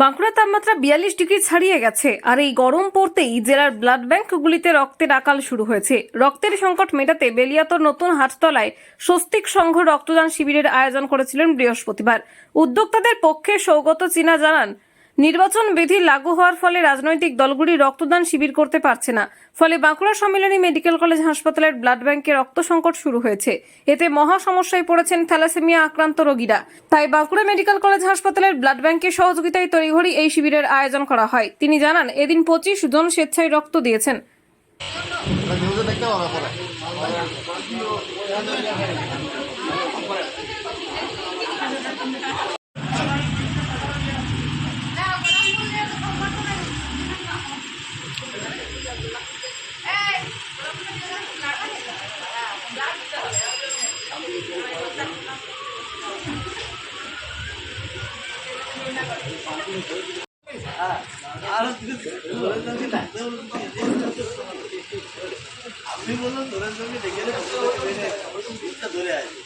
বাঁকুড়ার তাপমাত্রা বিয়াল্লিশ ডিগ্রি ছাড়িয়ে গেছে। আর এই গরম পড়তেই জেলার ব্লাড ব্যাংকগুলিতে রক্তের আকাল শুরু হয়েছে। রক্তের সংকট মেটাতে বেলিয়াতর নতুন হাটতলায় স্বস্তিক সংঘ রক্তদান শিবিরের আয়োজন করেছিলেন বৃহস্পতিবার। উদ্যোক্তাদের পক্ষে সৌগত চীনা জানান নির্বাচন বিধি লাগু হওয়ার ফলে রাজনৈতিক দলগুলি রক্তদান শিবির করতে পারছে না। ফলে বাঁকুড়া সম্মিলনী মেডিকেল কলেজ হাসপাতালের ব্লাড ব্যাংকে রক্ত সংকট শুরু হয়েছে। এতে মহা সমস্যায় পড়েছেন থ্যালাসেমিয়া আক্রান্ত রোগীরা। তাই বাঁকুড়া মেডিকেল কলেজ হাসপাতালের ব্লাড ব্যাংকের সহযোগিতায় তড়িঘড়ি এই শিবিরের আয়োজন করা হয়। তিনি জানান, এদিন পঁচিশ জন স্বেচ্ছায় রক্ত দিয়েছেন নিউজে দেখতে পাবে পরে আপনি বললেন ধরেন সঙ্গে দেখে ধরে আছে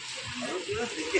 দেখে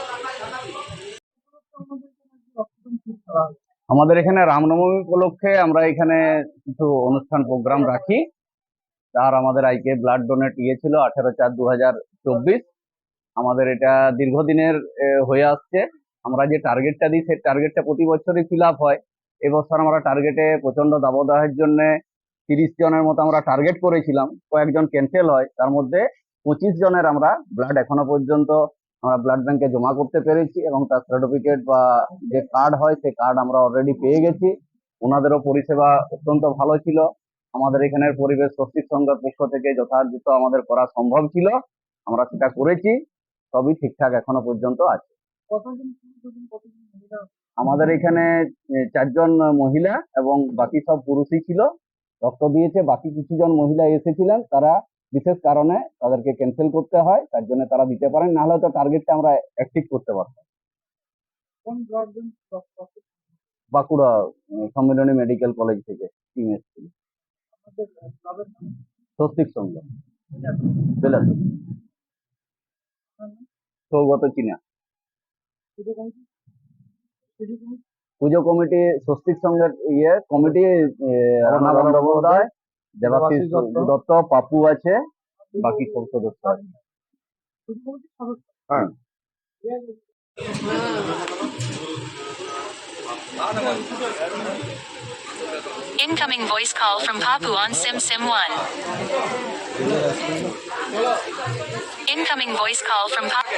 আমাদের এখানে রামনবমী উপলক্ষে আমরা এখানে কিছু অনুষ্ঠান প্রোগ্রাম রাখি। তার আমাদের আইকে ব্লাড ডোনেট ইয়ে ছিল আঠেরো চার দু আমাদের এটা দীর্ঘদিনের হয়ে আসছে। আমরা যে টার্গেটটা দিই সেই টার্গেটটা প্রতি বছরই ফিল হয়। এবছর আমরা টার্গেটে প্রচণ্ড দাবদাহের জন্য তিরিশ জনের মতো আমরা টার্গেট করেছিলাম। কয়েকজন ক্যান্সেল হয়। তার মধ্যে পঁচিশ জনের আমরা ব্লাড এখনও পর্যন্ত আমরা ব্লাড ব্যাংকে জমা করতে পেরেছি এবং তার সার্টিফিকেট বা যে কার্ড হয় সেই কার্ড আমরা অলরেডি পেয়ে গেছি। ওনাদেরও পরিষেবা অত্যন্ত ভালো ছিল। আমাদের এখানের পরিবেশ স্বস্তিক সংঘের পক্ষ থেকে যথাযথ আমাদের করা সম্ভব ছিল। আমরা সেটা করেছি। সবই ঠিকঠাক এখনও পর্যন্ত আছে। আমাদের এখানে চারজন মহিলা এবং বাকি সব পুরুষই ছিল। রক্ত দিয়েছে। বাকি কিছু জন মহিলা এসেছিলেন। তারা বিশেষ কারণে তাদেরকে ক্যান্সেল করতে হয় তার জন্য তারা দিতে পারেন না হলে তো টার্গেটটা আমরা অ্যাক্টিভ করতে পারতাম বাঁকুড়া সম্মিলনী মেডিকেল কলেজ থেকে টিম এসেছিল। স্বস্তিক বেলাতে। সৌগত চীনা। পুজো কমিটি? স্বস্তিক সংঘের ইয়ে কমিটি রানা বন্দ্যোপাধ্যায় দেবাশিস দত্ত পাপু আছে বাকি সব সদস্য আছে হ্যাঁ Incoming voice call from Papu on Sim Sim 1. Incoming voice call from Papu.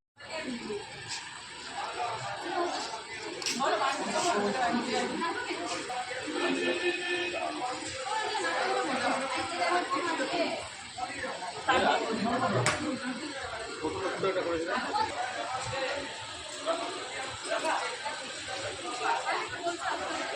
করেছিলাম